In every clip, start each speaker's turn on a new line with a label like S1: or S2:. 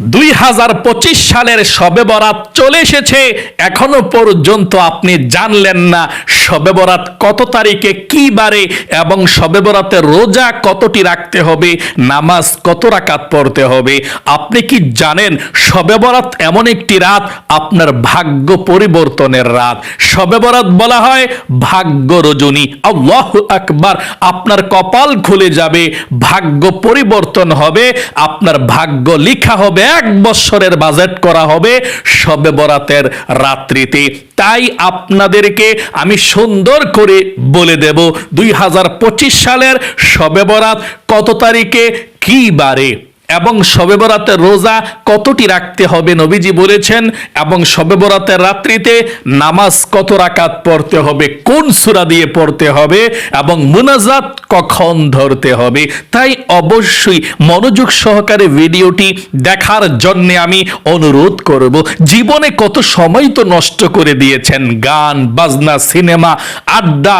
S1: দুই হাজার পঁচিশ সালের সবে বরাত চলে এসেছে। এখনও পর্যন্ত আপনি জানলেন না সবে বরাত কত তারিখে কি বারে এবং সবে বরাতের রোজা কতটি রাখতে হবে, নামাজ কত রাকাত পড়তে হবে। আপনি কি জানেন সবে বরাত এমন একটি রাত? আপনার ভাগ্য পরিবর্তনের রাত। সবে বরাত বলা হয় ভাগ্য রজনী। আল্লাহ আকবার। আপনার কপাল খুলে যাবে, ভাগ্য পরিবর্তন হবে, আপনার ভাগ্য লিখা হবে এক বছরের বাজেট করা হবে সবে বরাতের রাত্রিতে। তাই আপনাদেরকে আমি সুন্দর করে বলে দেব, দুই হাজার পঁচিশ সালের সবে বরাত কত তারিখে? কি বারে? এবং শবে বরাতের রোজা কতটি রাখতে হবে নবীজি বলেছেন, এবং শবে বরাতের রাত্রিতে নামাজ কত রাকাত পড়তে হবে, কোন সূরা দিয়ে পড়তে হবে, এবং মুনাজাত কখন ধরতে হবে। তাই অবশ্যই মনোযোগ সহকারে ভিডিওটি দেখার জন্য আমি অনুরোধ করব, জীবনে কত সময় তো নষ্ট করে দিয়েছেন, গান, বাজনা, সিনেমা, আড্ডা,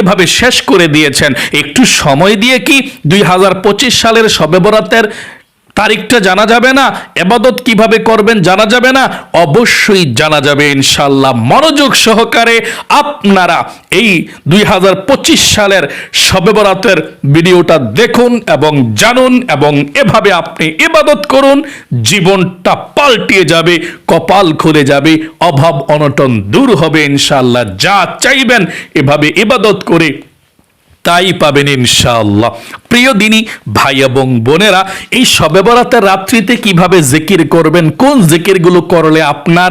S1: এভাবে শেষ করে দিয়েছেন। একটু সময় দিয়ে কি দুই হাজার পঁচিশ সালের শবে বরাতের তারিখটা জানা যাবে না, এবাদত কীভাবে করবেন জানা যাবে না, অবশ্যই জানা যাবে ইনশাল্লাহ মনোযোগ সহকারে আপনারা এই দুই হাজার পঁচিশ সালের শবে বরাতের ভিডিওটা দেখুন এবং জানুন এবং এভাবে আপনি এবাদত করুন, জীবনটা পাল্টিয়ে যাবে, কপাল খুলে যাবে, অভাব অনটন দূর হবে ইনশাল্লাহ যা চাইবেন এভাবে ইবাদত করে তাই পাবেন ইনশাআল্লাহ। প্রিয় দিনী, ভাই এবং বোনেরা, এই শবে বরাতের রাত্রিতে কীভাবে জিকির করবেন, কোন জিকিরগুলো করলে আপনার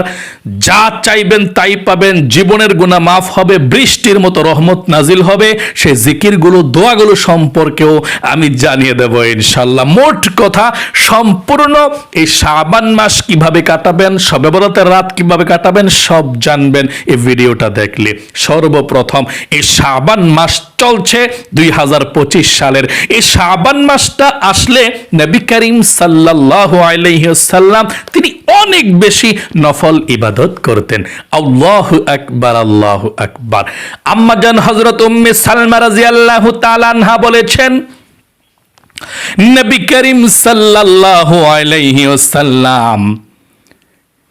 S1: যা চাইবেন তাই পাবেন, জীবনের গুণা মাফ হবে, বৃষ্টির মতো রহমত নাজিল হবে, সেই জিকিরগুলো, দোয়াগুলো সম্পর্কেও আমি জানিয়ে দেব ইনশাল্লাহ মোট কথা, সম্পূর্ণ এই শাবান মাস কীভাবে কাটাবেন শবে বরাতের রাত কীভাবে কাটাবেন, সব জানবেন এই ভিডিওটা দেখলে। সর্বপ্রথম এই শাবান মাস চলছে দুই হাজার পঁচিশ সালের এই শাবান মাসটা আসলে নবী করিম সাল্লাল্লাহু আলাইহি সাল্লাম তিনি অনেক বেশি নফল ইবাদত করতেন। আল্লাহু আকবার আল্লাহু আকবার। আম্মাজান হযরত উম্মে সালমা রাদিয়াল্লাহু তাআলা আনহা বলেছেন, নবী করিম সাল্লাল্লাহু আলাইহি সাল্লাম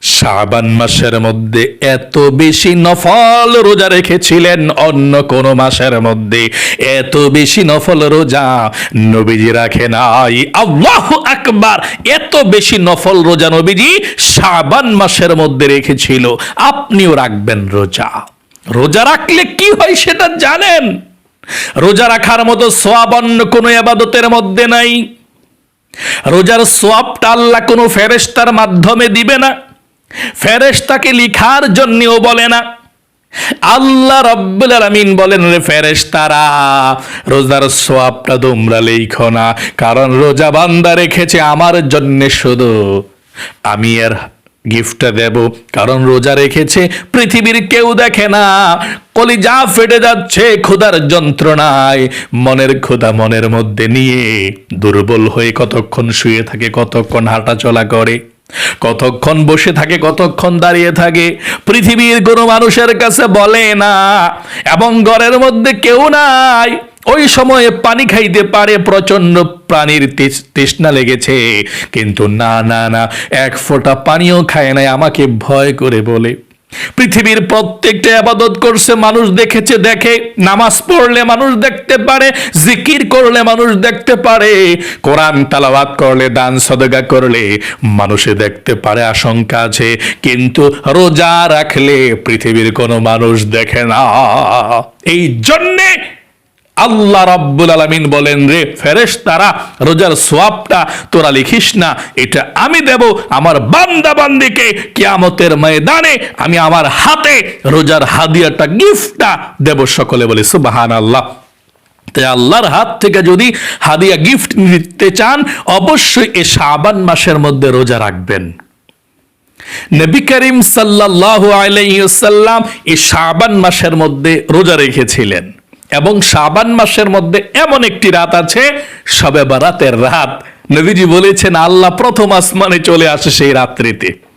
S1: শাবান মাসের মধ্যে এত বেশি নফল রোজা রেখেছিলেন অন্য কোন মাসের মধ্যে। এত বেশি নফল রোজা নবীজি রাখে নাই। আল্লাহ আকবার! এত বেশি নফল রোজা নবীজি শাবান মাসের মধ্যে রেখেছিল। আপনিও রাখবেন রোজা। রোজা রাখলে কি হয় সেটা জানেন? রোজা রাখার মতো সোয়াব অন্য কোনো আবাদতের মধ্যে নাই। রোজার সোয়াবটা আল্লাহ কোনো ফেরেস্তার মাধ্যমে দিবে না। ফেরেশতাকে লিখার জন্যও বলে না। আল্লাহ রব্বুল আলামিন বলেন, রে ফেরেশতারা, রোজার সোয়াবটা তোমরা লেখো না, কারণ রোজা বান্দা রেখেছে আমার জন্য শুধু। আমি এর গিফটটা দেব, কারণ রোজা রেখেছে পৃথিবীর কেউ দেখে না। কলিজা ফেটে যাচ্ছে, ক্ষুধার যন্ত্রণায়। মনের ক্ষুধা মনের মধ্যে নিয়ে দুর্বল হয়ে কতক্ষণ শুয়ে থাকে, কতক্ষণ হাঁটা চলা করে। কতক্ষণ বসে থাকে, কতক্ষণ দাঁড়িয়ে থাকে, পৃথিবীর কোনো মানুষের কাছে বলে না, এবং ঘরের মধ্যে কেউ নাই। ওই সময়ে পানি খাইতে পারে প্রচণ্ড প্রাণীর তৃষ্ণা লেগেছে। কিন্তু না না না, এক ফোঁটা পানিও খায় নাই, আমাকে ভয় করে বলে। পৃথিবীর প্রত্যেকটা আবাদত করছে, মানুষ দেখেছে, দেখে। নামাজ পড়লে মানুষ দেখতে পারে, জিকির করলে মানুষ দেখতে পারে। কোরআন তালাবাদ করলে, দান সদগা করলে মানুষে দেখতে পারে, আশঙ্কা আছে। কিন্তু রোজা রাখলে পৃথিবীর কোনো মানুষ দেখে না। এই জন্যে আল্লাহ রাব্বুল আলামিন বলেন রে ফেরেশ তারা রোজার সোয়াবটা তোরা লিখিস না, এটা আমি দেব আমার বান্দা বান্দিকে কিয়ামতের ময়দানে, আমি আমার হাতে রোজার হাদিয়াটা, গিফটটা দেব সকলে বলে সুবাহান আল্লাহ তাই আল্লাহর হাত থেকে যদি হাদিয়া, গিফট নিতে চান, অবশ্যই এ শাবান মাসের মধ্যে রোজা রাখবেন। নবী করিম সাল্লাল্লাহু আলাইহি সাল্লাম এই শাবান মাসের মধ্যে রোজা রেখেছিলেন। এবং শাবান মাসের মধ্যে এমন একটি রাত আছে, সবে বারাতের রাত। নবীজি বলেছেন, আল্লাহ প্রথম আসমানে চলে আসে সেই রাত্রিতে।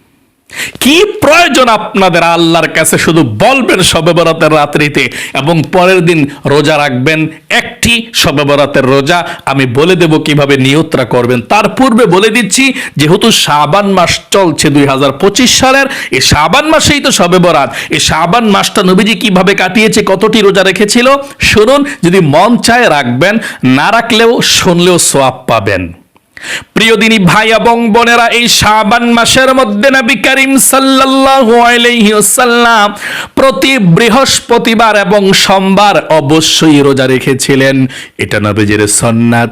S1: কি প্রয়োজন আপনাদের আল্লাহর কাছে? শুধু বলবেন শবে বরাতের রাত্রিতে এবং পরের দিন রোজা রাখবেন। একটি শবে বরাতের রোজা। আমি বলে দেব কীভাবে নিয়তরা করবেন। তার পূর্বে বলে দিচ্ছি, যেহেতু শাবান মাস চলছে দুই হাজার পঁচিশ সালের এই শাবান মাসেই তো শবে বরাত এই শাবান মাসটা নবীজি কীভাবে কাটিয়েছে, কতটি রোজা রেখেছিল? শুনুন, যদি মন চায় রাখবেন, না রাখলেও শুনলেও সোয়াব পাবেন। প্রিয় দিনী ভাই এবং বোনেরা, এই শাবান মাসের মধ্যে নবী করিম সাল্লাল্লাহু আলাইহি ওয়াসাল্লাম প্রতি বৃহস্পতিবার এবং সোমবার অবশ্যই রোজা রেখেছিলেন। এটা নবীজির সুন্নাত।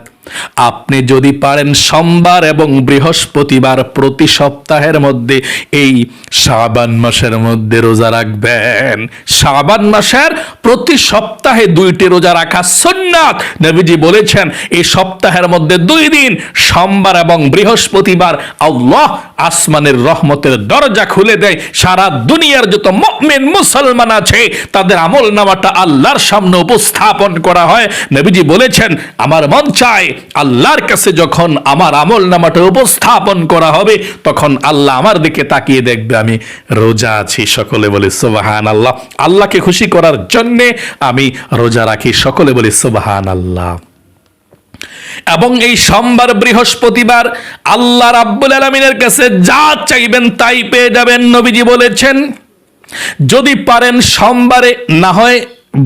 S1: আপনি যদি পারেন সোমবার এবং বৃহস্পতিবার প্রতি সপ্তাহের মধ্যে এই শাবান মাসের মধ্যে রোজা রাখবেন। শাবান মাসের প্রতি সপ্তাহে দুইটি রোজা রাখা সুন্নাত। নবীজি বলেছেন, এই সপ্তাহের মধ্যে দুই দিন, সোমবার এবং বৃহস্পতিবার আল্লাহ আসমানের রহমতের দরজা খুলে দেয়। সারা দুনিয়ার যত মুমিন, মুসলমান আছে, তাদের আমল নামাটা আল্লাহর সামনে উপস্থাপন করা হয়। নবীজি বলেছেন, আমার মন চায় আল্লাহর কাছে যখন আমার আমল নামাটা উপস্থাপন করা হবে, তখন আল্লাহ আমার দিকে তাকিয়ে দেখবে, আমি রোজা আছি সকলে বলে সুবাহান আল্লাহ আল্লাহকে খুশি করার জন্যে আমি রোজা রাখি সকলে বলি সুবাহান আল্লাহ এবং এই সোমবার, বৃহস্পতিবার আল্লাহ রাব্বুল আলমিনের কাছে যা চাইবেন তাই পেয়ে যাবেন, নবীজি বলেছেন, যদি পারেন সোমবারে না হয়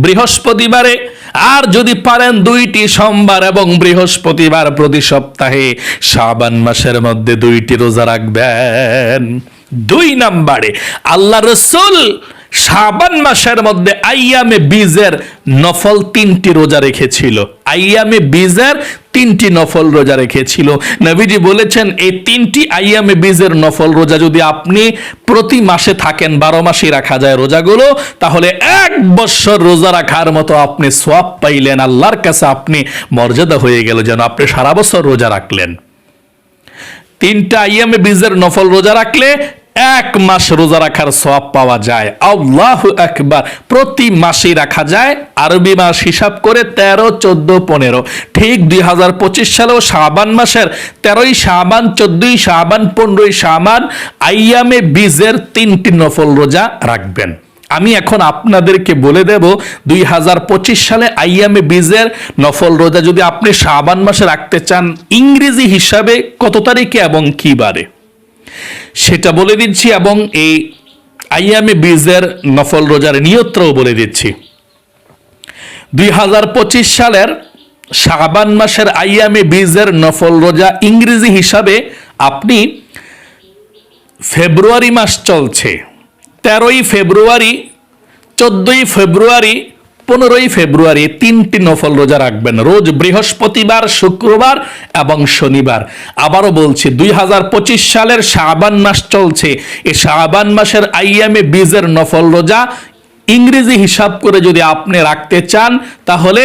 S1: বৃহস্পতিবারে আর যদি পারেন দুইটি সোমবার এবং বৃহস্পতিবার প্রতি সপ্তাহে, শাবান মাসের মধ্যে দুইটি রোজা রাখবেন। দুই নাম্বারে, আল্লাহ রসুল শাবান মাসের মধ্যে আইয়ামে বীজের নফল তিনটি রোজা রেখেছিল। আইয়ামে বীজের তিনটি নফল রোজা রেখেছিল। নবীজি বলেছেন, এই তিনটি আইয়ামে বীজের নফল রোজা যদি আপনি প্রতি মাসে থাকেন, বারো মাসে রাখা যায় রোজাগুলো, তাহলে এক বছর রোজা রাখার মতো আপনি সোয়াব পাইলেন, আল্লাহর কাছে আপনি মর্যাদা হয়ে গেল যেন আপনি সারা বছর রোজা রাখলেন। তিনটা আইয়ামে বীজের নফল রোজা রাখলে এক মাস রোজা রাখার সব পাওয়া যায়। আল্লাহ একবার প্রতি মাসে রাখা যায়। আরবি মাস হিসাব করে তেরো, চোদ্দ, পনেরো। ঠিক দুই হাজার পঁচিশ সালেও শাবান মাসের তেরোই শাবান, চোদ্দই শাবান, পনেরোই শাবান আইয়ামে বীজের তিনটি নফল রোজা রাখবেন। আমি এখন আপনাদেরকে বলে দেব, দুই হাজার পঁচিশ সালে আইয়ামে বীজের নফল রোজা যদি আপনি শাবান মাসে রাখতে চান, ইংরেজি হিসাবে কত তারিখে এবং কি বারে? সেটা বলে দিচ্ছি এবং এই আইয়ামে বীজের নফল রোজার নিয়ত্রও বলে দিচ্ছি। দুই হাজার পঁচিশ সালের শাবান মাসের আইয়ামে বীজের নফল রোজা ইংরেজি হিসাবে আপনি ফেব্রুয়ারি মাস চলছে। তেরোই ফেব্রুয়ারি, চোদ্দই ফেব্রুয়ারি পনেরোই ফেব্রুয়ারি তিনটি নফল রোজা রাখবেন। রোজ বৃহস্পতিবার, শুক্রবার এবং শনিবার। আবারও বলছি, দুই হাজার পঁচিশ সালের শাবান মাস চলছে। এই শাবান মাসের আইয়ামে বীজের নফল রোজা ইংরেজি হিসাব করে যদি আপনি রাখতে চান, তাহলে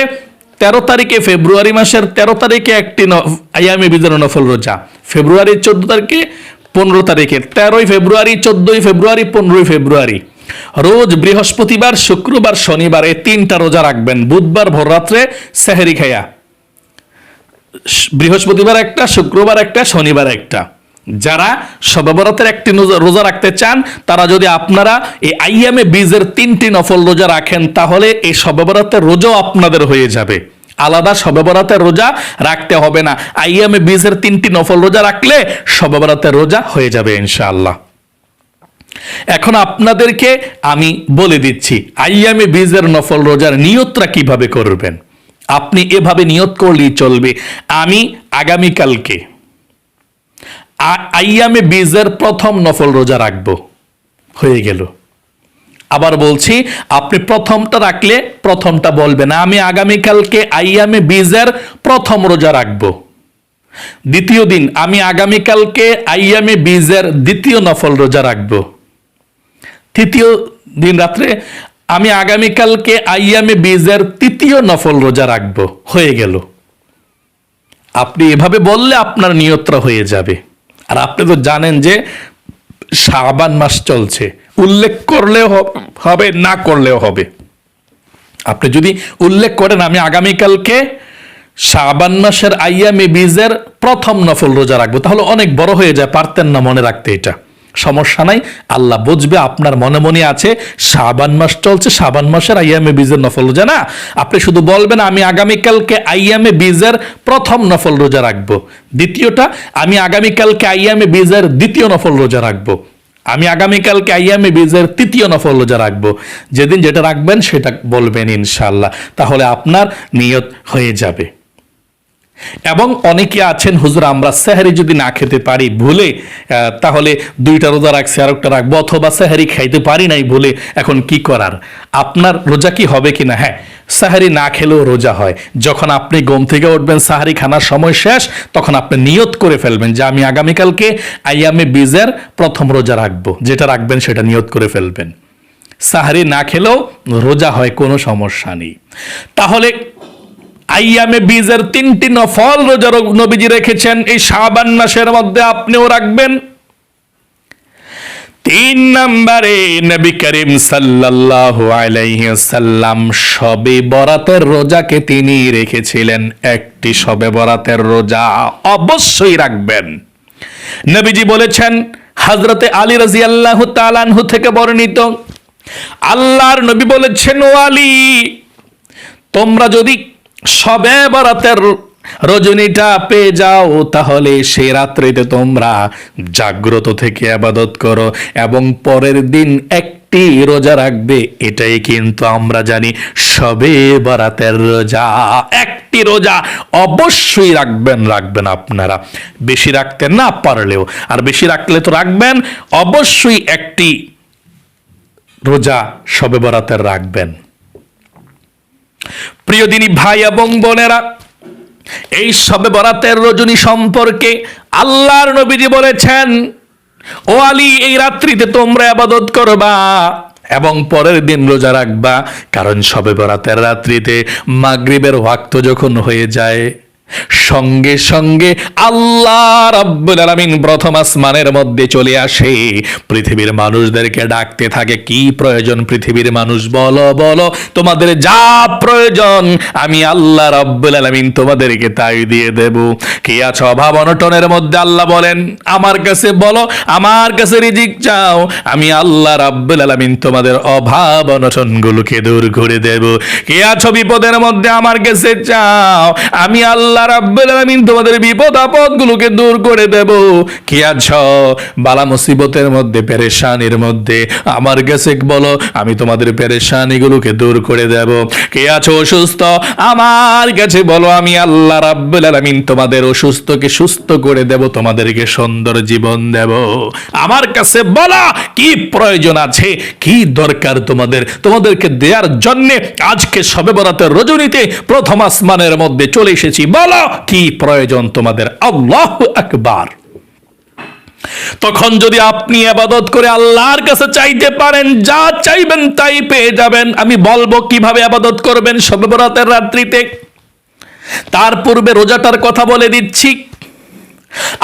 S1: তেরো তারিখে ফেব্রুয়ারি মাসের তেরো তারিখে একটি আইয়ামে বীজের নফল রোজা। ফেব্রুয়ারির চোদ্দ তারিখে পনেরো তারিখে। তেরোই ফেব্রুয়ারি, চোদ্দই ফেব্রুয়ারি, পনেরোই ফেব্রুয়ারি। রোজ বৃহস্পতিবার, শুক্রবার, শনিবার এই তিনটা রোজা রাখবেন। বুধবার ভোররাত্রে সেহেরি খাইয়া বৃহস্পতিবার একটা, শুক্রবার একটা, শনিবার একটা। যারা সববরতের একটি রোজা রাখতে চান, তারা যদি আপনারা এই আইয়ামে বীজের তিনটি নফল রোজা রাখেন, তাহলে এই সববরতের রোজাও আপনাদের হয়ে যাবে। আলাদা সবেবরাতের রোজা রাখতে হবে না। আইয়ামে বীজের তিনটি নফল রোজা রাখলে সবেবরাতের রোজা হয়ে যাবে ইনশাআল্লাহ। এখন আপনাদেরকে আমি বলে দিচ্ছি, আইয়ামে বীজের নফল রোজার নিয়তরা কীভাবে করবেন? আপনি এভাবে নিয়ত করলেই চলবে। আমি আগামীকালকে আইয়ামে বীজের প্রথম নফল রোজা রাখব। হয়ে গেল। আবার বলছি, আপনি প্রথমটা রাখলে প্রথমটা বলবেন আমি আগামীকালকে আইয়ামে বীজের প্রথম রোজা রাখব। দ্বিতীয় দিন, আমি আগামীকালকে আইয়ামে বীজের দ্বিতীয় নফল রোজা রাখব। তৃতীয় দিন রাত্রে আমি আগামীকালকে আইয়ামে বীজের তৃতীয় নফল রোজা রাখব। হয়ে গেল। আপনি এভাবে বললে আপনার নিয়ত্রা হয়ে যাবে। আর আপনি তো জানেন যে শাবান মাস চলছে। উল্লেখ করলেও হবে, না করলেও হবে। আপনি যদি উল্লেখ করেন, আমি আগামীকালকে শাবান মাসের আইয়ামে বীজের প্রথম নফল রোজা রাখব, তাহলে অনেক বড় হয়ে যায়, পারতেন না মনে রাখতে এটা। সমস্যা নাই, আল্লাহ বুঝবে, আপনার মনে মনে আছে, শাবান মাস চলছে, শাবান মাসের আইয়ামে বীজের নফল রোজা না? আপনি শুধু বলবেন, আমি আগামীকালকে আইয়ামে বীজের প্রথম নফল রোজা রাখব। দ্বিতীয়টা, আমি আগামীকালকে আইয়ামে বীজের দ্বিতীয় নফল রোজা রাখব। আমি আগামীকালকে আইয়ামে বীজের তৃতীয় নফল রোজা রাখব। যেদিন যেটা রাখবেন, সেটা বলবেন ইনশাল্লাহ তাহলে আপনার নিয়ত হয়ে যাবে। এবং অনেকে আছেন, হুজুর, আমরা সেহারি যদি না খেতে পারি, ভুলে তাহলে দুইটা রোজা রাখছি আর একটা রাখব, অথবা সেহারি খাইতে পারি নাই, ভুলে এখন কি করার? আপনার রোজা কি হবে কিনা? হ্যাঁ সাহারি না খেলেও রোজা হয়। যখন আপনি ঘুম থেকে উঠবেন, সাহারি খানার সময় শেষ, তখন আপনি নিয়ত করে ফেলবেন যে, আমি আগামীকালকে আইয়ামে বীজের প্রথম রোজা রাখব। যেটা রাখবেন, সেটা নিয়ত করে ফেলবেন। সাহারি না খেলেও রোজা হয়, কোনো সমস্যা নেই। তাহলে আইয়ামে বীজের তিনটি নফল রোজা নবীজি রেখেছেন। এই শাবান মাসের মধ্যে আপনিও রাখবেন। তিন নম্বরে নবী করিম সাল্লাল্লাহু আলাইহি সাল্লাম শবে বরাতের রোজাকে তিনি রেখেছিলেন। একটি শবে বরাতের রোজা অবশ্যই রাখবেন। নবীজি বলেছেন, হযরতে আলী রাদিয়াল্লাহু তাআলাহু থেকে বর্ণিত, আল্লাহর নবী বলেছেন, ও আলী, তোমরা যদি সবে বরাতের রজনীটা পেয়ে যাও, তাহলে সেই রাত্রিতে তোমরা জাগ্রত থেকে আবাদত করো এবং পরের দিন একটি রোজা রাখবে, এটাই কিন্তু আমরা জানি সবে বরাতের রোজা। একটি রোজা অবশ্যই রাখবেন রাখবেন আপনারা। বেশি রাখতেন না পারলেও, আর বেশি রাখলে তো রাখবেন, অবশ্যই একটি রোজা সবে বরাতের রাখবেন। প্রিয় দিনী ভাই এবং বোনেরা, এই সবে বরাতের রজনী সম্পর্কে আল্লাহর নবীজি বলেছেন, ও আলী, এই রাত্রিতে তোমরা আবাদত করবা এবং পরের দিন রোজা রাখবা। কারণ সবে বরাতের রাত্রিতে মাগরিবের ওয়াক্ত যখন হয়ে যায় সঙ্গে সঙ্গে আল্লাহ রাব্বুল আলামিন প্রথম আসমানের মধ্যে চলে আসে। পৃথিবীর মানুষদেরকে ডাকতে থাকে, কি প্রয়োজন পৃথিবীর মানুষ? বলো বলো, তোমাদের যা প্রয়োজন, আমি আল্লাহ রাব্বুল আলামিন তোমাদেরকে তাই দিয়ে দেব। কি আছে অভাব অনটনের মধ্যে আল্লাহ বলেন, আমার কাছে বলো, আমার কাছে রিজিক চাও, আমি আল্লাহ রাব্বুল আলামিন তোমাদের অভাব অনটনগুলোকে দূর করে দেব। কে আছো বিপদের মধ্যে আমার কাছে চাও, আমি আল্লাহ রাব্বুল আলামিন তোমাদের বিপদ আপদ গুলোকে দূর করে দেব। কে আছো? বালা মুসিবতের মধ্যে, পেরেশানির মধ্যে। আমার কাছে বলো, আমি তোমাদের পেরেশানিগুলোকে দূর করে দেব। কে আছো অসুস্থ? আমার কাছে বলো, আমি আল্লাহ রাব্বুল আলামিন তোমাদের অসুস্থকে সুস্থ করে দেব, তোমাদেরকে সুন্দর জীবন দেব। আমার কাছে বলা, কি প্রয়োজন আছে? কি দরকার তোমাদের? তোমাদেরকে দেওয়ার জন্য আজকে সবে বরাতের রজনীতে প্রথম আসমানের মধ্যে চলে এসেছি। বলো কি প্রয়োজন তোমাদের? আল্লাহ আকবার। তখন যদি আপনি আবাদত করে আল্লাহর কাছে চাইতে পারেন, যা চাইবেন তাই পেয়ে যাবেন। আমি বলব কীভাবে আবাদত করবেন? সবে রাত্রিতে। তার পূর্বে রোজাটার কথা বলে দিচ্ছি।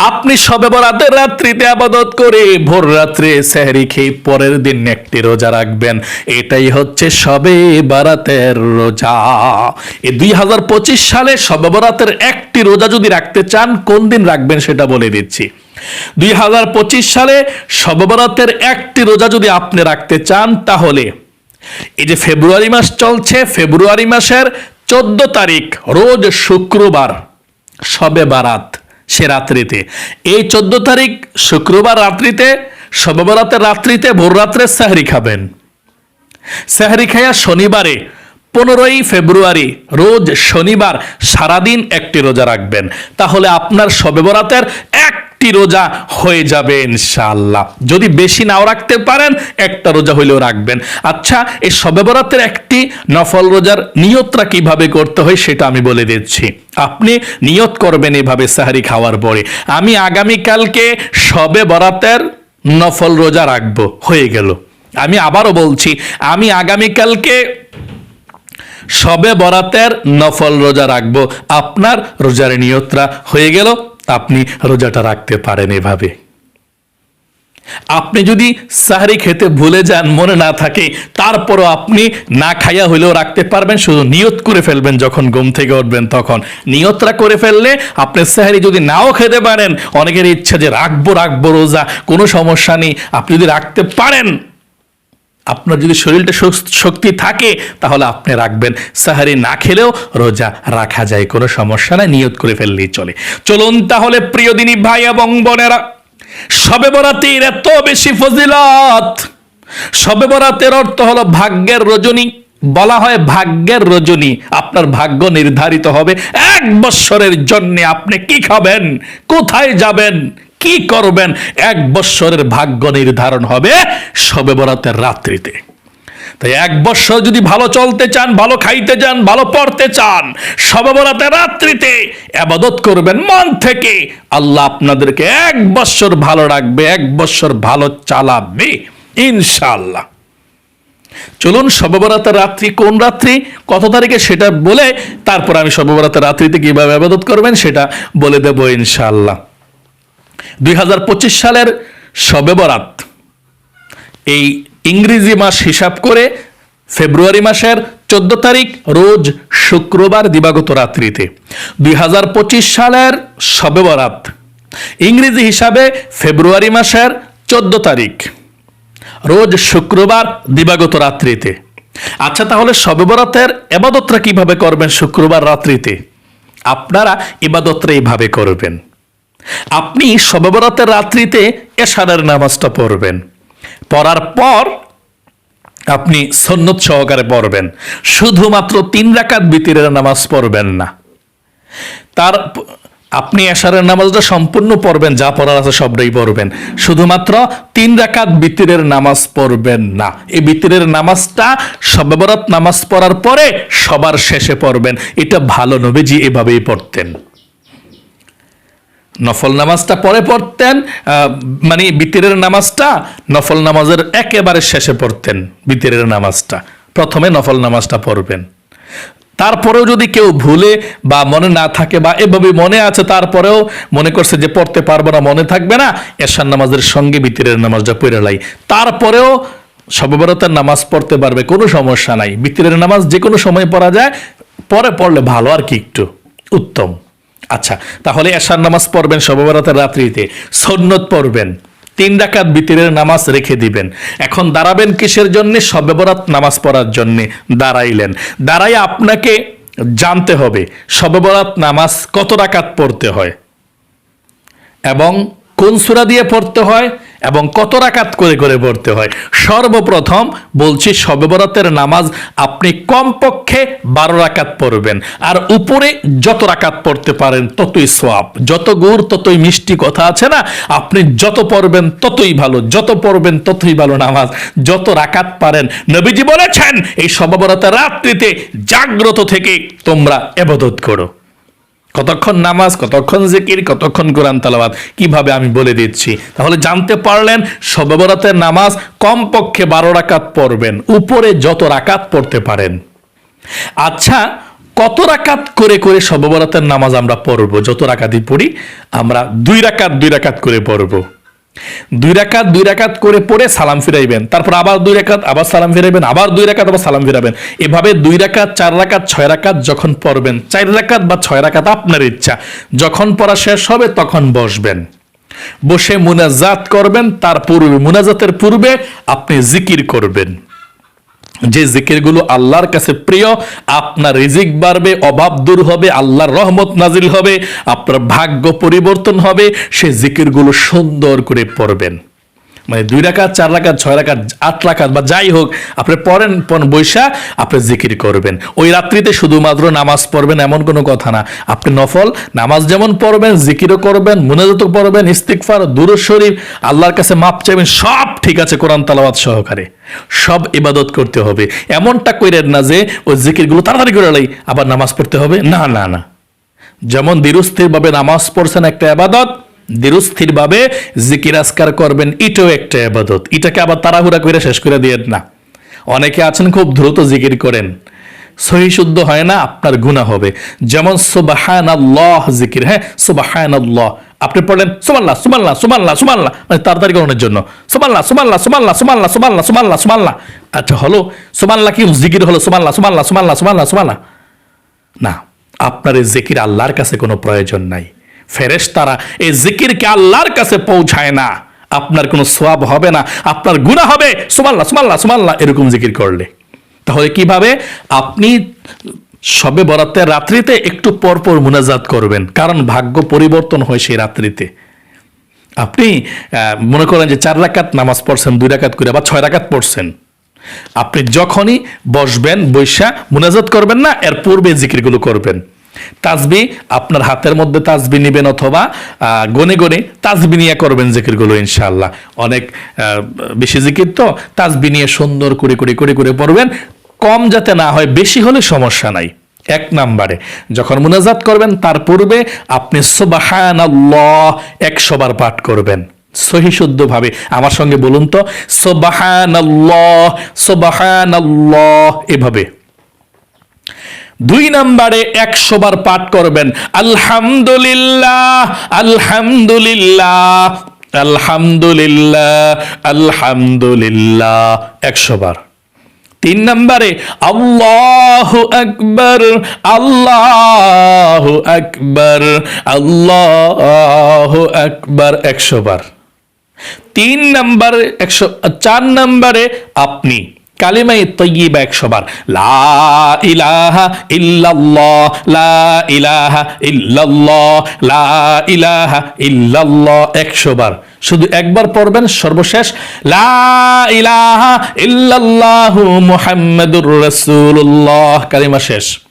S1: আপনি সবে বরাতের রাত্রিতে আবাদত করে ভোর রাত্রে সেহরি খেয়ে পরের দিন একটি রোজা রাখবেন। এটাই হচ্ছে সবে বারাতের রোজা। এই দুই হাজার পঁচিশ সালে সবে বরাতের একটি রোজা যদি রাখতে চান, কোন দিন রাখবেন সেটা বলে দিচ্ছি। দুই হাজার পঁচিশ সালে সবে বরাতের একটি রোজা যদি আপনি রাখতে চান, তাহলে এই যে ফেব্রুয়ারি মাস চলছে, ফেব্রুয়ারি মাসের চোদ্দ তারিখ, রোজ শুক্রবার সবে বারাত। সে রাত্রিতে। এই চোদ্দ তারিখ শুক্রবার রাত্রিতে শবেবরাতের রাত্রিতে, ভোর রাত্রে সাহরি খাবেন। সাহরি খাইয়া শনিবারে, পনেরোই ফেব্রুয়ারি, রোজ শনিবার সারাদিন একটি রোজা রাখবেন। তাহলে আপনার সবে বরাতের একটি রোজা হয়ে যাবে ইনশাআল্লাহ। যদি বেশি নাও রাখতে পারেন, একটা রোজা হইলেও রাখবেন। আচ্ছা এই সবে বরাতের একটি নফল রোজার নিয়তটা কীভাবে করতে হয় সেটা আমি বলে দিচ্ছি। আপনি নিয়ত করবেন এভাবে সাহারি খাওয়ার পরে। আমি আগামীকালকে সবে বরাতের নফল রোজা রাখব। হয়ে গেল। আমি আবারও বলছি, আমি আগামীকালকে সবে বরাতের নফল রোজা রাখব। আপনার রোজার নিয়তরা হয়ে গেল। আপনি রোজাটা রাখতে পারেন এভাবে। আপনি যদি সাহারি খেতে ভুলে যান, মনে না থাকে, তারপরও আপনি না খাইয়া হইলেও রাখতে পারবেন, শুধু নিয়ত করে ফেলবেন, যখন ঘুম থেকে উঠবেন তখন। নিয়তটা করে ফেললে আপনি সাহারি যদি নাও খেতে পারেন, অনেকের ইচ্ছা যে রাখব রাখব রোজা, কোনো সমস্যা নেই। আপনি যদি রাখতে পারেন আপনার যদি শরীরটা শক্তি থাকে, তাহলে আপনি রাখবেন। সাহারি না খেলেও রোজা রাখা যায়, কোনো সমস্যা নাই, নিয়ত করে ফেললেই চলে। চলুন তাহলে প্রিয় দিনী ভাই এবং বোনেরা, সবে বরাতের এত বেশি ফজিলত। সবে বরাতের অর্থ হলো ভাগ্যের রজনী। বলা হয় ভাগ্যের রজনী। আপনার ভাগ্য নির্ধারিত হবে। এক বৎসরের জন্য আপনি কি খাবেন? কোথায় যাবেন? কি করবেন? এক বৎসরের ভাগ্য নির্ধারণ হবে সবে বরাতের রাত্রিতে। তাই এক বৎসর যদি ভালো চলতে চান, ভালো খাইতে চান, ভালো পড়তে চান সবে বরাতে রাত্রিতে আবাদত করবেন মন থেকে, আল্লাহ আপনাদেরকে এক বৎসর ভালো রাখবে, এক বৎসর ভালো চালাবে, ইনশাআল্লাহ। চলুন সর্ববরাতের রাত্রি কোন রাত্রি? কত তারিখে সেটা বলে তারপর আমি সর্ববরাতের রাত্রিতে কীভাবে আবাদত করবেন সেটা বলে দেব ইনশাআল্লাহ। দুই হাজার পঁচিশ সালের সবে বরাত। এই ইংরেজি মাস হিসাব করে ফেব্রুয়ারি মাসের চোদ্দ তারিখ রোজ শুক্রবার দিবাগত রাত্রিতে। দুই হাজার পঁচিশ সালের সবে বরাত। ইংরেজি হিসাবে ফেব্রুয়ারি মাসের চোদ্দ তারিখ। রোজ শুক্রবার দিবাগত রাত্রিতে। আচ্ছা তাহলে সবে বরাতের এবাদতরা কীভাবে করবেন শুক্রবার রাত্রিতে? আপনারা ইবাদতরা এইভাবে করবেন। আপনি সবে বরাতের রাত্রিতে এশারের নামাজটা পড়বেন। পড়ার পর আপনি সন্ন্যত সহকারে পড়বেন। শুধুমাত্র তিন রাকাত বিতিরের নামাজ পড়বেন না। তার আপনি এশারের নামাজটা সম্পূর্ণ পড়বেন, যা পড়ার আছে সবটাই পড়বেন। শুধুমাত্র তিন রাকাত বিতিরের নামাজ পড়বেন না। এই বিতিরের নামাজটা সবেবরাত নামাজ পড়ার পরে সবার শেষে পড়বেন। এটা ভালো নবীজি এভাবেই পড়তেন। নফল নামাজটা পরে পড়তেন মানে বিতিরের নামাজটা নফল নামাজের একেবারে শেষে পড়তেন, বিতিরের নামাজটা। প্রথমে নফল নামাজটা পড়বেন। তারপরেও যদি কেউ ভুলে বা মনে না থাকে বা এভাবে মনে আছে, তারপরেও মনে করছে যে পড়তে পারব না, মনে থাকবে না এশার নামাজের সঙ্গে বিতিরের নামাজটা পড়ে লাই। তারপরেও সর্বভারতের নামাজ পড়তে পারবে, কোনো সমস্যা নাই। বিতিরের নামাজ যে কোনো সময় পড়া যায়, পরে পড়লে ভালো আর কি একটু, উত্তম। আচ্ছা তাহলে এশার নামাজ পড়বেন সর্বভারতের রাত্রিতে। সন্ন্যত পড়বেন। তিন ডাকাত বিতিরের নামাজ রেখে দিবেন। এখন দাঁড়াবেন কিসের জন্যে? সবেবরাত নামাজ পড়ার জন্যে দাঁড়াইলেন। দাঁড়াই আপনাকে জানতে হবে সবেবরাত নামাজ কত ডাকাত পড়তে হয়? এবং কোন সুরা দিয়ে পড়তে হয়? এবং কত রাকাত করে করে পড়তে হয়? সর্বপ্রথম বলছি শবে বরাতের নামাজ আপনি কমপক্ষে বারো রাকাত পড়বেন। আর উপরে যত রাকাত পড়তে পারেন ততই সোয়াব যত গুড় ততই মিষ্টি কথা আছে না? আপনি যত পড়বেন ততই ভালো, যত পড়বেন ততই ভালো নামাজ। যত রাকাত পারেন, নবীজি বলেছেন, এই শবে বরাতের রাত্রিতে জাগ্রত থেকে তোমরা এবাদত করো। কতক্ষণ নামাজ, কতক্ষণ জিকির, কতক্ষণ কোরআন তালাবাদ কীভাবে আমি বলে দিচ্ছি? তাহলে জানতে পারলেন, সবেবরাতের নামাজ কমপক্ষে বারো রাকাত পড়বেন, উপরে যত রাকাত পড়তে পারেন। আচ্ছা কত রাকাত করে করে সবেবরাতের নামাজ আমরা পড়ব? যত রাকাতই পড়ি, আমরা দুই রাকাত দুই রাকাত করে পড়ব। দুই রাকাত দুই রাকাত করে পড়ে সালাম ফিরাইবেন। তারপর আবার দুই রাকাত, আবার সালাম ফিরাইবেন, আবার দুই রাকাত, আবার সালাম ফিরাবেন। এভাবে দুই রাকাত, চার রাকাত, ছয় রাখাত যখন পড়বেন, চার রাকাত বা ছয় রাখাত আপনার ইচ্ছা, যখন পড়া শেষ হবে তখন বসবেন। বসে মুনাজাত করবেন, তার পূর্বে, মুনাজাতের পূর্বে আপনি জিকির করবেন। যে জিকিরগুলো আল্লাহর কাছে প্রিয়, আপনার রিজিক বাড়বে, অভাব দূর হবে, আল্লাহর রহমত নাজিল হবে, আপনার ভাগ্য পরিবর্তন হবে, সে জিকিরগুলো সুন্দর করে পড়বেন। মানে দুই রাকাত, চার রাকাত, ছয় রাকাত, আট রাকাত বা যাই হোক, আপনি পড়েন বৈশা আপনি জিকির করবেন। ওই রাত্রিতে শুধুমাত্র নামাজ পড়বেন এমন কোনো কথা না। আপনি নফল, নামাজ যেমন পড়বেন, জিকিরও করবেন, মুনাজাত পড়বেন ইস্তিকফার দূর শরীফ, আল্লাহর কাছে মাপ চাইবেন, সব ঠিক আছে কোরআন তালাবাদ সহকারে। সব ইবাদত করতে হবে। এমনটা কইরেন না যে ওই জিকিরগুলো তাড়াতাড়ি করে লাই, আবার নামাজ পড়তে হবে। না না না। যেমন ধীরস্থিরভাবে নামাজ পড়ছেন একটা আবাদত ধীরস্থিরভাবে জিকির আসকার করবেন এটাও একটা আবাদত এটাকে আবার তাড়াহুড়া করে শেষ করে দিয়ে না অনেকে আছেন খুব দ্রুত জিকির করেন সহি শুদ্ধ হয় না আপনার গুণা হবে যেমন সুবাহান আল্লাহ জিকির হ্যাঁ সুবাহান আল্লাহ আপনি পড়লেন সুমাল্লা সুমাল্লা সুমাল্লা সুমাল্লা মানে তাড়াতাড়ি করানোর জন্য সুমাল্লা সুমাল্লা সুমাল্লা সুমাল্লা সুমাল্লা সুমাল্লা সুমাল্লা আচ্ছা হলো সুমাল্লা কি জিকির হলো সুমাল্লা সুমাল্লা সুমাল্লা সুমাল্লা সুমাল্লা না আপনার এই জিকির আল্লাহর কাছে কোনো প্রয়োজন নাই ফেরেশ তারা এই জিকিরকে আল্লাহর কাছে পৌঁছায় না। আপনার কোনো সোয়াব হবে না, আপনার গুণা হবে। সুমাল্লা সুমাল্লা সুমাল্লা এরকম জিকির করলে। তাহলে কীভাবে? আপনি সবে বরাতের রাত্রিতে একটু পর পর মুনাজাত করবেন, কারণ ভাগ্য পরিবর্তন হয় সেই রাত্রিতে। আপনি মনে করেন যে চার রাকাত নামাজ পড়ছেন, দুই রাকাত করে বা ছয় রাকাত পড়ছেন। আপনি যখনই বসবেন, বৈশা মুনাজাত করবেন না, এর পূর্বে জিকিরগুলো করবেন। তাজবি, আপনার হাতের মধ্যে তাজবি নেবেন অথবা গনে গনে তাজবি নিয়ে করবেন জিকিরগুলো, ইনশাআল্লাহ। অনেক বেশি জিকির তো, তাজবি নিয়ে সুন্দর করে করে করে করে পড়বেন। কম যাতে না হয়, বেশি হলে সমস্যা নাই। এক নাম্বারে, যখন মুনাজাত করবেন, তার পূর্বে আপনি সুবাহান একশো বার পাঠ করবেন। সহি শুদ্ধভাবে, আমার সঙ্গে বলুন তো সোবাহান সোবাহান এভাবে। দুই নম্বরে একশো বার পাঠ করবেন, আলহামদুলিল্লাহ আলহামদুলিল্লাহ আলহামদুলিল্লাহ আলহামদুলিল্লাহ, একশো বার। তিন নম্বরে, আল্লাহ আকবর আল্লাহ আকবর আল্লাহ আকবর, একশো বার। তিন নম্বর, একশো, চার নম্বরে আপনি। কালিমাই তৈবা একশো বার লা ইলাহা লা ইলাহা লা ইলাহা ইল্লাল্লাহ একশো বার শুধু একবার পড়বেন, সর্বশেষ, লা ইলাহা ইল্লাল্লাহু মুহাম্মাদুর রাসূলুল্লাহ, কালিমা শেষ।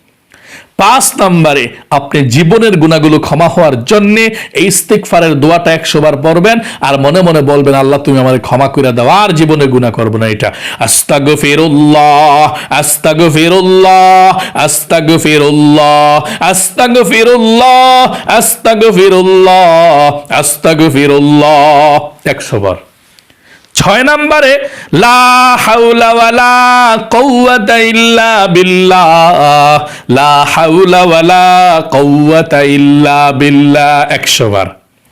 S1: পাঁচ নম্বরে আপনি জীবনের গুণাগুলো ক্ষমা হওয়ার জন্য এই ইস্তিকফারের দোয়াটা একশো বার পড়বেন আর মনে মনে বলবেন, আল্লাহ, তুমি আমাদের ক্ষমা করে দাও, আর জীবনে গুণা করব না এটা। আস্তাগ ফেরুল্লাহ আস্তাগ ফেরুল্লাহ আস্তাগ ফিরুল্লাহ আস্তাগ ফেরুল্লাহ আস্তাগ ফেরুল্লাহ আস্তাগ ফিরুল্লাহ একশো বার। ছয় নম্বরে, লা লা ইল্লা 100 বার।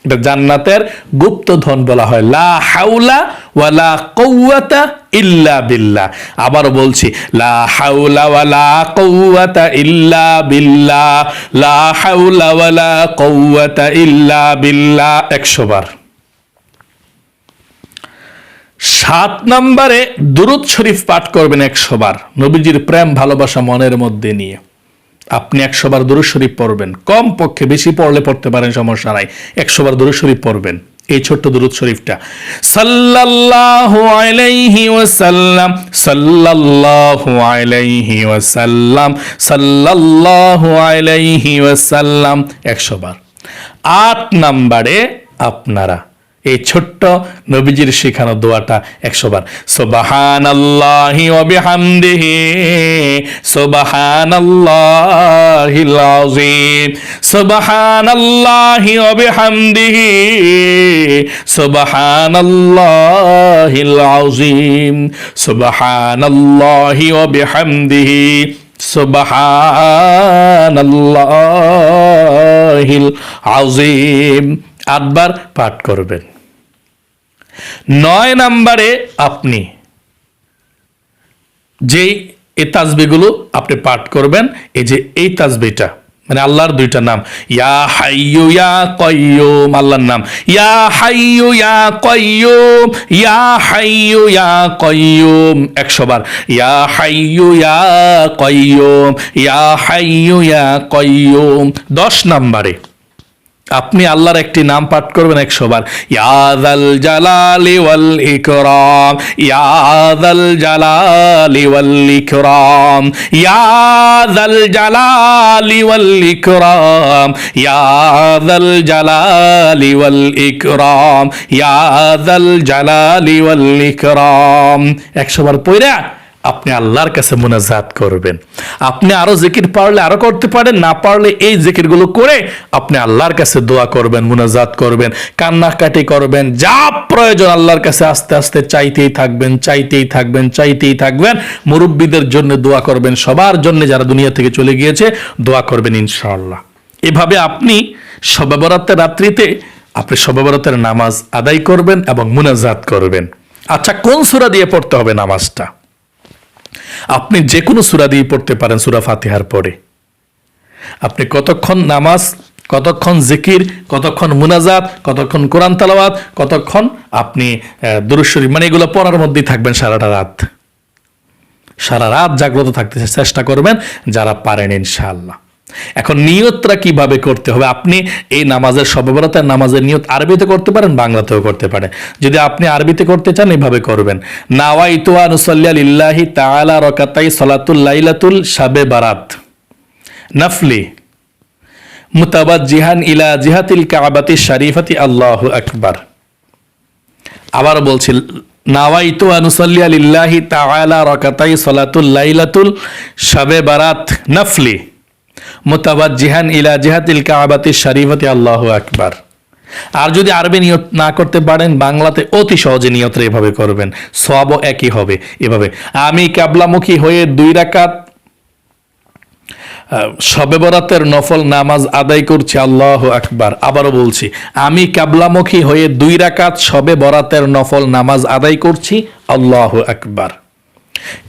S1: এটা জান্নাতের গুপ্ত ধন বলা হয়। লা হাউলা ওয়ালা কওয়াতা ইল্লা বিল্লাহ। আবার বলছি, লা হাউলা ওয়ালা কওয়াতা ইল্লা বিল্লাহ। লা হাউলা ওয়ালা কওয়াতা ইল্লা বিল্লাহ। 100 বার। সাত নম্বরে দুরুদ শরীফ পাঠ করবেন একশো বার নবীজির প্রেম, ভালোবাসা মনের মধ্যে নিয়ে। আপনি একশো বার দুরুদ শরীফ পড়বেন। কম পক্ষে বেশি পড়লে পড়তে পারেন, সমস্যা নাই। একশো বার দুরুদ শরীফ পড়বেন। এই ছোট্ট দুরুদ শরীফটা। সাল্লাল্লাহু আলাইহি ওয়াসাল্লাম, সাল্লাল্লাহু আলাইহি ওয়াসাল্লাম, সাল্লাল্লাহু আলাইহি ওয়াসাল্লাম একশো বার আট নম্বরে আপনারা এই ছোট্ট নবীজির শেখানো দোয়াটা একশো বার সোবাহান আল্লাহি অবিহামদিহি সোবাহান আল্লাহিল আযীম সোবাহান আল্লাহি অবিহামদিহি সোবাহান আল্লাহিল আযীম সোবাহান আল্লাহি অবিহামদিহি সুবহান আল্লাহিল আযীম। আটবার পাঠ করবেন। নয় নাম্বারে আপনি। যেই এই তাজবিগুলো আপনি পাঠ করবেন, এই যে এই তাজবিটা মানে আল্লাহর দুইটা নাম, ইয়া হাইয়ু, ইয়া কয়্যুম আল্লাহর নাম, ইয়া হাইয়ু, ইয়া কয়্যুম ইয়া হাইয়ু, ইয়া কয়্যুম 100 বার, ইয়া হাইয়ু, ইয়া কয়্যুম ইয়া হাইয়ু, ইয়া কয়্যুম 10 নম্বরে। আপনি আল্লাহর একটি নাম পাঠ করবেন একশো বার ইয়াদাল জালালি ওয়াল ইকরাম ইয়াদাল জালালি ওয়াল ইকরাম ইয়াদাল জালালি ওয়াল ইকরাম ইয়াদাল জালালি ওয়াল ইকরাম ইয়াদাল জালালি ওয়াল ইকরাম। একশো বার পড়া আপনি আল্লাহর কাছে মোনাজাত করবেন। আপনি আরও জিকির পারলে আরও করতে পারেন, না পারলে এই জিকিরগুলো করে আপনি আল্লাহর কাছে দোয়া করবেন, মোনাজাত করবেন, কান্নাকাটি করবেন, যা প্রয়োজন আল্লাহর কাছে আস্তে আস্তে চাইতেই থাকবেন চাইতেই থাকবেন চাইতেই থাকবেন। মুরব্বীদের জন্য দোয়া করবেন, সবার জন্য যারা দুনিয়া থেকে চলে গিয়েছে, দোয়া করবেন ইনশাআল্লাহ। এভাবে আপনি সবে বরাতের রাত্রিতে আপনি শবে বরাতের নামাজ আদায় করবেন এবং মুনাজাত করবেন। আচ্ছা কোন সূরা দিয়ে পড়তে হবে নামাজটা? আপনি যে কোনো সুরা দিয়ে পড়তে পারেন সুরা ফাতিহার পরে। আপনি কতক্ষণ নামাজ, কতক্ষণ জিকির, কতক্ষণ মুনাজাত, কতক্ষণ কোরআন তালাওয়াত, কতক্ষণ আপনি দুরুশ্বরী মানে এগুলো পড়ার মধ্যেই থাকবেন সারাটা রাত। সারা রাত জাগ্রত থাকতে চেষ্টা করবেন, যারা পারেন ইনশাআল্লাহ। এখন নিয়তটা কীভাবে করতে হবে? আপনি এই নামাজের সর্ববরতার নামাজের নিয়ত আরবিতে করতে পারেন, বাংলাতেও করতে পারেন। যদি আপনি আরবিতে করতে চান, এভাবে করবেন। নাওয়াইতু আনুসাল্লিয়া লিল্লাহি তাআলা রাকাতাই সালাতুল লাইলাতুল শাবে বারাত। নফলি। মুতাবাজ্জিহান ইলা জিহাতিল কাবাতি শরীফাতি আল্লাহু আকবার। আবার বলছি, নাওয়াইতু আনুসাল্লিয়া লিল্লাহি তাআলা রাকাতাই সালাতুল লাইলাতুল শাবে বারাত। নফলি। মুতাবাজ্জিহান ইলা জিহাতিল কাবাতি শরীফাতি, আল্লাহ আকবার। আর যদি আরবি নিয়ত না করতে পারেন, বাংলাতে অতি সহজে নিয়তটা এভাবে করবেন। সবও একই হবে এভাবে। আমি কাবলামুখী হয়ে দুই রাকাত শবে বরাতের নফল নামাজ আদায় করছি, আল্লাহ আকবার। আবারও বলছি, আমি কাবলামুখী হয়ে দুই রাকাত শবে বরাতের নফল নামাজ আদায় করছি, আল্লাহ আকবার।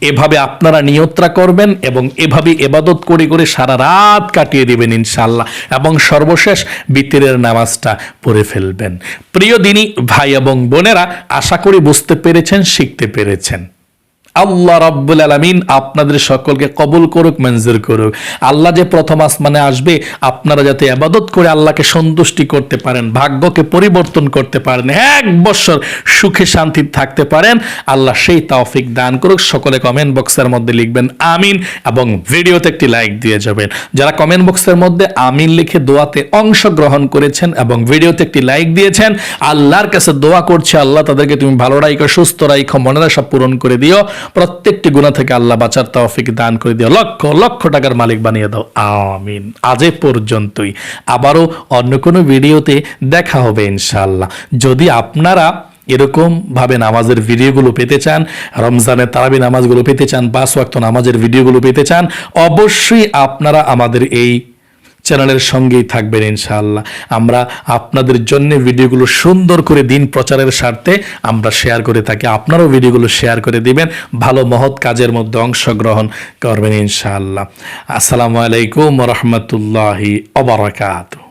S1: এভাবে আপনারা নিয়ত্রা করবেন এবং এভাবে এবাদত করে করে সারা রাত কাটিয়ে দেবেন ইনশাল্লাহ এবং সর্বশেষ বিতিরের নামাজটা পড়ে ফেলবেন। প্রিয় দিনী, ভাই এবং বোনেরা, আশা করি বুঝতে পেরেছেন, শিখতে পেরেছেন। আল্লাহ রাব্বুল আলামিন আপনাদের সকলকে কবুল করুক, মঞ্জুর করুক। আল্লাহ যে প্রথম আসমানে আসবে, আপনারা যাতে আবাদত করে আল্লাহকে সন্তুষ্টি করতে পারেন, ভাগ্যকে পরিবর্তন করতে পারেন, এক বছর সুখে শান্তি থাকতে পারেন, আল্লাহ সেই তাওফিক দান করুক। সকলে কমেন্ট বক্সের মধ্যে লিখবেন, আমিন, এবং ভিডিওতে একটি লাইক দিয়ে যাবেন। যারা কমেন্ট বক্সের মধ্যে আমিন লিখে দোয়াতে অংশগ্রহণ করেছেন এবং ভিডিওতে একটি লাইক দিয়েছেন, আল্লাহর কাছে দোয়া করছে, আল্লাহ তাদেরকে তুমি ভালো রাখো সুস্থ রাখো মনের আশা পূরণ করে দিও। প্রত্যেকটি গুণা থেকে আল্লাহ বাঁচার তৌফিক দান করে দিও। লক্ষ লক্ষ টাকার মালিক বানিয়ে দাও। আমিন। আজ পর্যন্তই। আবারও অন্য কোনো ভিডিওতে দেখা হবে ইনশাল্লাহ যদি আপনারা এরকম ভাবে নামাজের ভিডিওগুলো পেতে চান, রমজানের তারাবি নামাজগুলো পেতে চান, পাঁচ ওয়াক্ত নামাজের ভিডিওগুলো পেতে চান, অবশ্যই আপনারা আমাদের এই চ্যানেলের সঙ্গেই থাকবেন ইনশাআল্লাহ। আমরা আপনাদের জন্য ভিডিওগুলো সুন্দর করে দিন প্রচারের স্বার্থে আমরা শেয়ার করে থাকি। আপনারাও ভিডিওগুলো শেয়ার করে দিবেন। ভালো মহৎ কাজের মধ্যে অংশগ্রহণ করবেন ইনশাআল্লাহ। আসসালামু আলাইকুম রহমতুল্লাহি অবরাকাতু